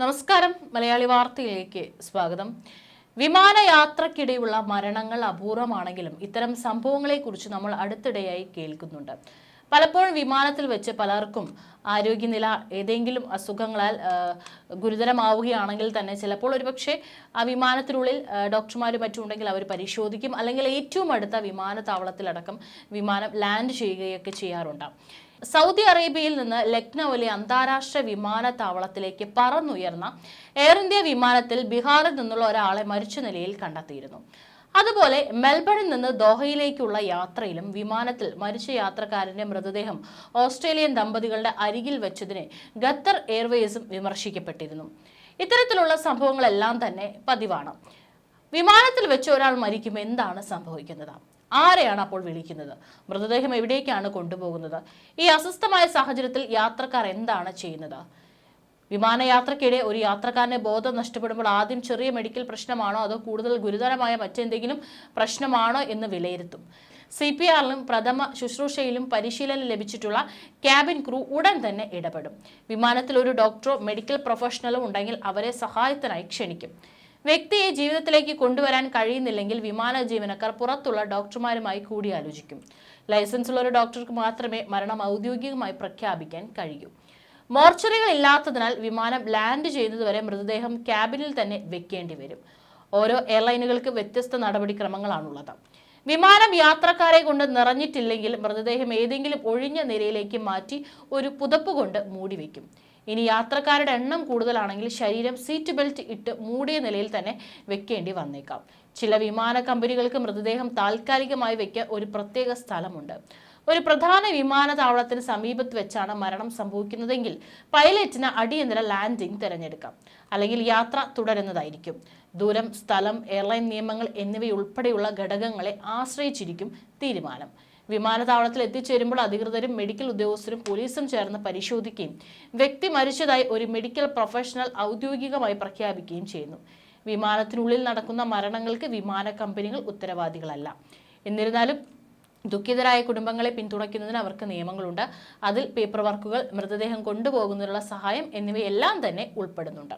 നമസ്കാരം. മലയാളി വാർത്തയിലേക്ക് സ്വാഗതം. വിമാനയാത്രക്കിടെയുള്ള മരണങ്ങൾ അപൂർവമാണെങ്കിലും ഇത്തരം സംഭവങ്ങളെക്കുറിച്ച് നമ്മൾ അടുത്തിടെയായി കേൾക്കുന്നുണ്ട്. പലപ്പോഴും വിമാനത്തിൽ വെച്ച് പലർക്കും ആരോഗ്യനില ഏതെങ്കിലും അസുഖങ്ങളാൽ ഗുരുതരമാവുകയാണെങ്കിൽ തന്നെ ചിലപ്പോൾ ഒരുപക്ഷെ ആ വിമാനത്തിനുള്ളിൽ ഡോക്ടർമാരും മറ്റും ഉണ്ടെങ്കിൽ അവർ പരിശോധിക്കും. അല്ലെങ്കിൽ ഏറ്റവും അടുത്ത വിമാനത്താവളത്തിലടക്കം വിമാനം ലാൻഡ് ചെയ്യുകയൊക്കെ ചെയ്യാറുണ്ട്. സൗദി അറേബ്യയിൽ നിന്ന് ലക്നൌവിലെ അന്താരാഷ്ട്ര വിമാനത്താവളത്തിലേക്ക് പറന്നുയർന്ന എയർ ഇന്ത്യ വിമാനത്തിൽ ബീഹാറിൽ നിന്നുള്ള ഒരാളെ മരിച്ച നിലയിൽ കണ്ടെത്തിയിരുന്നു. അതുപോലെ മെൽബണിൽ നിന്ന് ദോഹയിലേക്കുള്ള യാത്രയിലും വിമാനത്തിൽ മരിച്ച യാത്രക്കാരന്റെ മൃതദേഹം ഓസ്ട്രേലിയൻ ദമ്പതികളുടെ അരികിൽ വെച്ചതിനെ ഖത്തർ എയർവേസും വിമർശിക്കപ്പെട്ടിരുന്നു. ഇത്തരത്തിലുള്ള സംഭവങ്ങളെല്ലാം തന്നെ പതിവാണ്. വിമാനത്തിൽ വെച്ച് ഒരാൾ മരിക്കും എന്താണ് സംഭവിക്കുന്നത്? ആരെയാണ് അപ്പോൾ വിളിക്കുന്നത്? മൃതദേഹം എവിടേക്കാണ് കൊണ്ടുപോകുന്നത്? ഈ അസ്വസ്ഥമായ സാഹചര്യത്തിൽ യാത്രക്കാർ എന്താണ് ചെയ്യുന്നത്? വിമാനയാത്രക്കിടെ ഒരു യാത്രക്കാരനെ ബോധം നഷ്ടപ്പെടുമ്പോൾ ആദ്യം ചെറിയ മെഡിക്കൽ പ്രശ്നമാണോ? അതോ കൂടുതൽ ഗുരുതരമായ മറ്റെന്തെങ്കിലും പ്രശ്നമാണോ എന്ന് വിലയിരുത്തും. സി പി ആറിലും പ്രഥമ ശുശ്രൂഷയിലും പരിശീലനം ലഭിച്ചിട്ടുള്ള ക്യാബിൻ ക്രൂ ഉടൻ തന്നെ ഇടപെടും. വിമാനത്തിൽ ഒരു ഡോക്ടറോ മെഡിക്കൽ പ്രൊഫഷണലോ ഉണ്ടെങ്കിൽ അവരെ സഹായത്തിനായി ക്ഷണിക്കും. വ്യക്തിയെ ജീവിതത്തിലേക്ക് കൊണ്ടുവരാൻ കഴിയുന്നില്ലെങ്കിൽ വിമാന ജീവനക്കാർ പുറത്തുള്ള ഡോക്ടർമാരുമായി കൂടിയാലോചിക്കും. ലൈസൻസ് ഉള്ള ഒരു ഡോക്ടർക്ക് മാത്രമേ മരണം ഔദ്യോഗികമായി പ്രഖ്യാപിക്കാൻ കഴിയൂ. മോർച്ചറികൾ ഇല്ലാത്തതിനാൽ വിമാനം ലാൻഡ് ചെയ്യുന്നതുവരെ മൃതദേഹം ക്യാബിനിൽ തന്നെ വെക്കേണ്ടി വരും. ഓരോ എയർലൈനുകൾക്ക് വ്യത്യസ്ത നടപടിക്രമങ്ങളാണുള്ളത്. വിമാനം യാത്രക്കാരെ കൊണ്ട് നിറഞ്ഞിട്ടില്ലെങ്കിൽ മൃതദേഹം ഏതെങ്കിലും ഒഴിഞ്ഞ നിരയിലേക്ക് മാറ്റി ഒരു പുതപ്പ് കൊണ്ട് മൂടി വെക്കും. ഇനി യാത്രക്കാരുടെ എണ്ണം കൂടുതലാണെങ്കിൽ ശരീരം സീറ്റ് ബെൽറ്റ് ഇട്ട് മൂടിയ നിലയിൽ തന്നെ വെക്കേണ്ടി വന്നേക്കാം. ചില വിമാന കമ്പനികൾക്ക് മൃതദേഹം താൽക്കാലികമായി വെക്കാൻ ഒരു പ്രത്യേക സ്ഥലമുണ്ട്. ഒരു പ്രധാന വിമാനത്താവളത്തിന് സമീപത്ത് വെച്ചാണ് മരണം സംഭവിക്കുന്നതെങ്കിൽ പൈലറ്റിന് അടിയന്തര ലാൻഡിംഗ് തിരഞ്ഞെടുക്കാം. അല്ലെങ്കിൽ യാത്ര തുടരുന്നതായിരിക്കും. ദൂരം സ്ഥലം എയർലൈൻ നിയമങ്ങൾ എന്നിവയുൾപ്പെടെയുള്ള ഘടകങ്ങളെ ആശ്രയിച്ചിരിക്കും തീരുമാനം. വിമാനത്താവളത്തിൽ എത്തിച്ചേരുമ്പോൾ അധികൃതരും മെഡിക്കൽ ഉദ്യോഗസ്ഥരും പോലീസും ചേർന്ന് പരിശോധിക്കുകയും വ്യക്തി മരിച്ചതായി ഒരു മെഡിക്കൽ പ്രൊഫഷണൽ ഔദ്യോഗികമായി പ്രഖ്യാപിക്കുകയും ചെയ്യുന്നു. വിമാനത്തിനുള്ളിൽ നടക്കുന്ന മരണങ്ങൾക്ക് വിമാന കമ്പനികൾ ഉത്തരവാദികളല്ല. എന്നിരുന്നാലും ദുഃഖിതരായ കുടുംബങ്ങളെ പിന്തുണയ്ക്കുന്നതിന് അവർക്ക് നിയമങ്ങളുണ്ട്. അതിൽ പേപ്പർ വർക്കുകൾ മൃതദേഹം കൊണ്ടുപോകുന്നതിനുള്ള സഹായം എന്നിവയെല്ലാം തന്നെ ഉൾപ്പെടുന്നുണ്ട്.